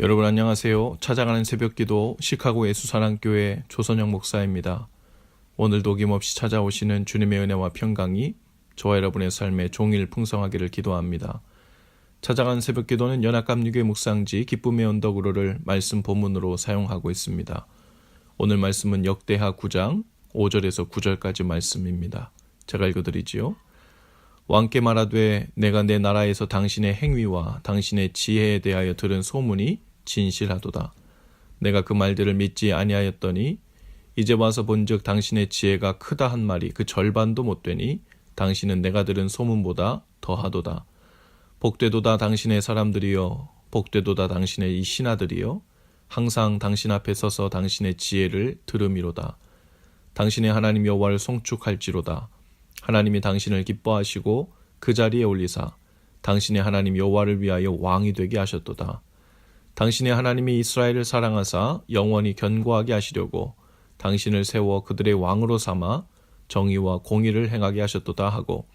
여러분 안녕하세요. 찾아가는 새벽기도 시카고 예수사랑교회 조선영 목사입니다. 오늘도 어김없이 찾아오시는 주님의 은혜와 평강이 저와 여러분의 삶에 종일 풍성하기를 기도합니다. 찾아가는 새벽기도는 연합감리교회 묵상지 기쁨의 언덕으로를 말씀 본문으로 사용하고 있습니다. 오늘 말씀은 역대하 9장 5절에서 9절까지 말씀입니다. 제가 읽어드리지요. 왕께 말하되 내가 내 나라에서 당신의 행위와 당신의 지혜에 대하여 들은 소문이 진실하도다. 내가 그 말들을 믿지 아니하였더니 이제 와서 본즉 당신의 지혜가 크다 한 말이 그 절반도 못 되니 당신은 내가 들은 소문보다 더하도다. 복되도다 당신의 사람들이여 복되도다 당신의 이 신하들이여 항상 당신 앞에 서서 당신의 지혜를 들음이로다. 당신의 하나님 여호와를 송축할지로다. 하나님이 당신을 기뻐하시고 그 자리에 올리사 당신의 하나님 여호와를 위하여 왕이 되게 하셨도다. 당신의 하나님이 이스라엘을 사랑하사 영원히 견고하게 하시려고 당신을 세워 그들의 왕으로 삼아 정의와 공의를 행하게 하셨도다 하고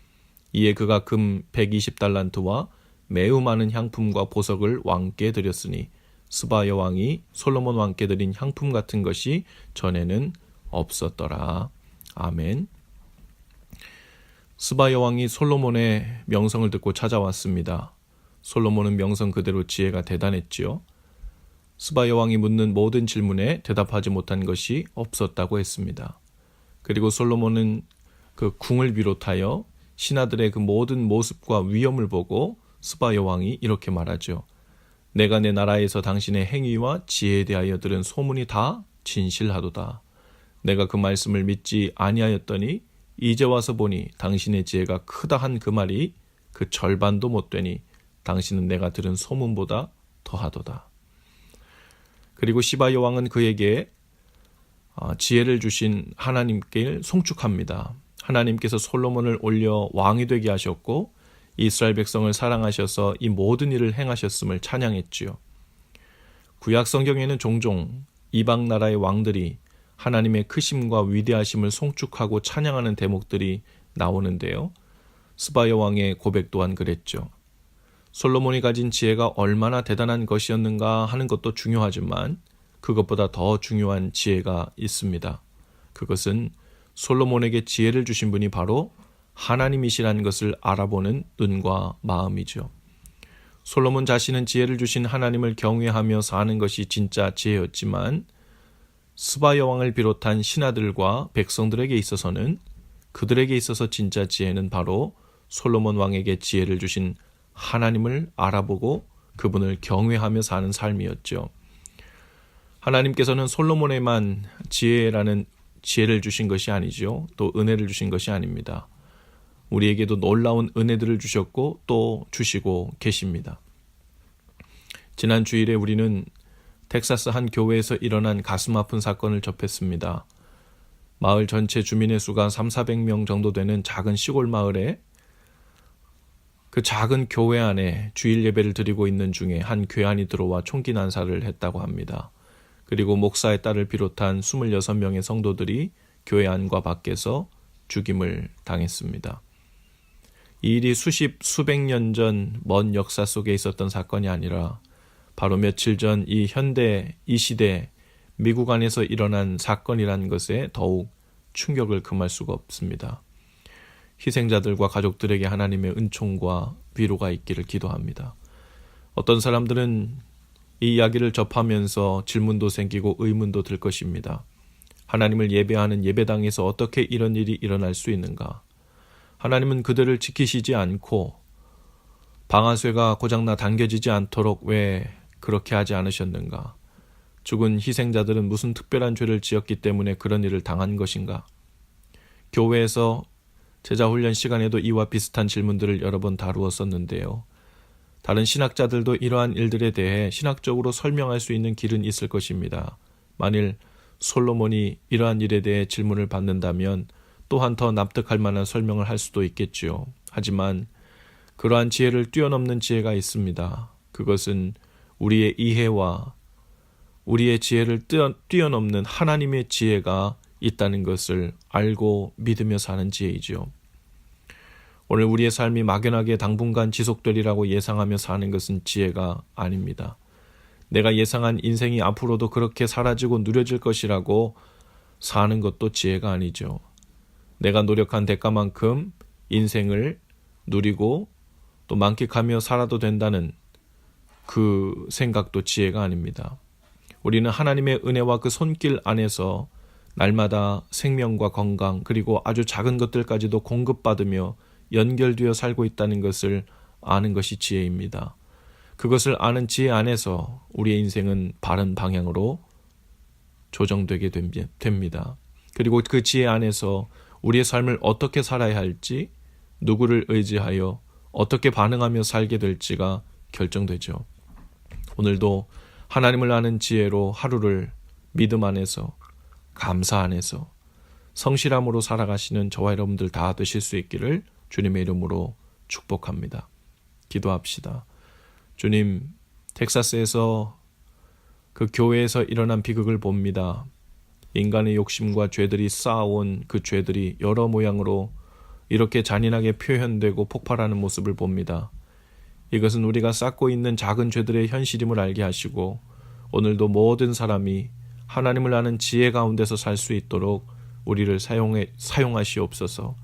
이에 그가 금 120달란트와 매우 많은 향품과 보석을 왕께 드렸으니 스바 여왕이 솔로몬 왕께 드린 향품 같은 것이 전에는 없었더라. 아멘. 스바 여왕이 솔로몬의 명성을 듣고 찾아왔습니다. 솔로몬은 명성 그대로 지혜가 대단했지요. 스바 여왕이 묻는 모든 질문에 대답하지 못한 것이 없었다고 했습니다. 그리고 솔로몬은 그 궁을 비롯하여 신하들의 그 모든 모습과 위엄을 보고 스바 여왕이 이렇게 말하죠. 내가 내 나라에서 당신의 행위와 지혜에 대하여 들은 소문이 다 진실하도다. 내가 그 말씀을 믿지 아니하였더니 이제 와서 보니 당신의 지혜가 크다 한 그 말이 그 절반도 못 되니 당신은 내가 들은 소문보다 더하도다. 그리고 시바 여왕은 그에게 어, 지혜를 주신 하나님께 송축합니다. 하나님께서 솔로몬을 올려 왕이 되게 하셨고 이스라엘 백성을 사랑하셔서 이 모든 일을 행하셨음을 찬양했지요. 구약 성경에는 종종 이방 나라의 왕들이 하나님의 크심과 위대하심을 송축하고 찬양하는 대목들이 나오는데요. 스바 여 왕의 고백 또한 그랬죠. 솔로몬이 가진 지혜가 얼마나 대단한 것이었는가 하는 것도 중요하지만 그것보다 더 중요한 지혜가 있습니다. 그것은 솔로몬에게 지혜를 주신 분이 바로 하나님이시라는 것을 알아보는 눈과 마음이죠. 솔로몬 자신은 지혜를 주신 하나님을 경외하며 사는 것이 진짜 지혜였지만 스바 여왕을 비롯한 신하들과 백성들에게 있어서는 그들에게 있어서 진짜 지혜는 바로 솔로몬 왕에게 지혜를 주신 하나님을 알아보고 그분을 경외하며 사는 삶이었죠. 하나님께서는 솔로몬에만 지혜라는 지혜를 주신 것이 아니죠. 또 은혜를 주신 것이 아닙니다. 우리에게도 놀라운 은혜들을 주셨고 또 주시고 계십니다. 지난 주일에 우리는 텍사스 한 교회에서 일어난 가슴 아픈 사건을 접했습니다. 마을 전체 주민의 수가 3, 400명 정도 되는 작은 시골 마을에 그 작은 교회 안에 주일 예배를 드리고 있는 중에 한 괴한이 들어와 총기 난사를 했다고 합니다. 그리고 목사의 딸을 비롯한 26명의 성도들이 교회 안과 밖에서 죽임을 당했습니다. 이 일이 수십, 수백 년 전 먼 역사 속에 있었던 사건이 아니라 바로 며칠 전 이 현대, 이 시대 미국 안에서 일어난 사건이라는 것에 더욱 충격을 금할 수가 없습니다. 희생자들과 가족들에게 하나님의 은총과 위로가 있기를 기도합니다. 어떤 사람들은 이 이야기를 접하면서 질문도 생기고 의문도 들 것입니다. 하나님을 예배하는 예배당에서 어떻게 이런 일이 일어날 수 있는가? 하나님은 그들을 지키시지 않고 방아쇠가 고장나 당겨지지 않도록 왜 그렇게 하지 않으셨는가? 죽은 희생자들은 무슨 특별한 죄를 지었기 때문에 그런 일을 당한 것인가? 교회에서 제자 훈련 시간에도 이와 비슷한 질문들을 여러 번 다루었었는데요. 다른 신학자들도 이러한 일들에 대해 신학적으로 설명할 수 있는 길은 있을 것입니다. 만일 솔로몬이 이러한 일에 대해 질문을 받는다면 또한 더 납득할 만한 설명을 할 수도 있겠지요. 하지만 그러한 지혜를 뛰어넘는 지혜가 있습니다. 그것은 우리의 이해와 우리의 지혜를 뛰어넘는 하나님의 지혜가 있다는 것을 알고 믿으며 사는 지혜이지요. 오늘 우리의 삶이 막연하게 당분간 지속되리라고 예상하며 사는 것은 지혜가 아닙니다. 내가 예상한 인생이 앞으로도 그렇게 사라지고 누려질 것이라고 사는 것도 지혜가 아니죠. 내가 노력한 대가만큼 인생을 누리고 또 만끽하며 살아도 된다는 그 생각도 지혜가 아닙니다. 우리는 하나님의 은혜와 그 손길 안에서 날마다 생명과 건강 그리고 아주 작은 것들까지도 공급받으며 연결되어 살고 있다는 것을 아는 것이 지혜입니다. 그것을 아는 지혜 안에서 우리의 인생은 바른 방향으로 조정되게 됩니다. 그리고 그 지혜 안에서 우리의 삶을 어떻게 살아야 할지, 누구를 의지하여 어떻게 반응하며 살게 될지가 결정되죠. 오늘도 하나님을 아는 지혜로 하루를 믿음 안에서 감사 안에서 성실함으로 살아가시는 저와 여러분들 다 되실 수 있기를 주님의 이름으로 축복합니다. 기도합시다. 주님, 텍사스에서 그 교회에서 일어난 비극을 봅니다. 인간의 욕심과 죄들이 쌓아온 그 죄들이 여러 모양으로 이렇게 잔인하게 표현되고 폭발하는 모습을 봅니다. 이것은 우리가 쌓고 있는 작은 죄들의 현실임을 알게 하시고 오늘도 모든 사람이 하나님을 아는 지혜 가운데서 살 수 있도록 우리를 사용해 사용하시옵소서.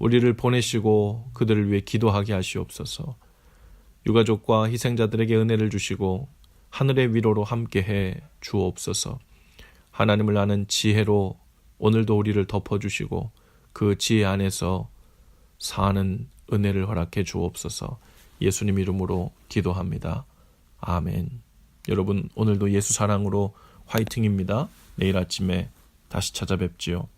우리를 보내시고 그들을 위해 기도하게 하시옵소서. 유가족과 희생자들에게 은혜를 주시고 하늘의 위로로 함께해 주옵소서. 하나님을 아는 지혜로 오늘도 우리를 덮어주시고 그 지혜 안에서 사는 은혜를 허락해 주옵소서. 예수님 이름으로 기도합니다. 아멘. 여러분 오늘도 예수 사랑으로 화이팅입니다. 내일 아침에 다시 찾아뵙지요.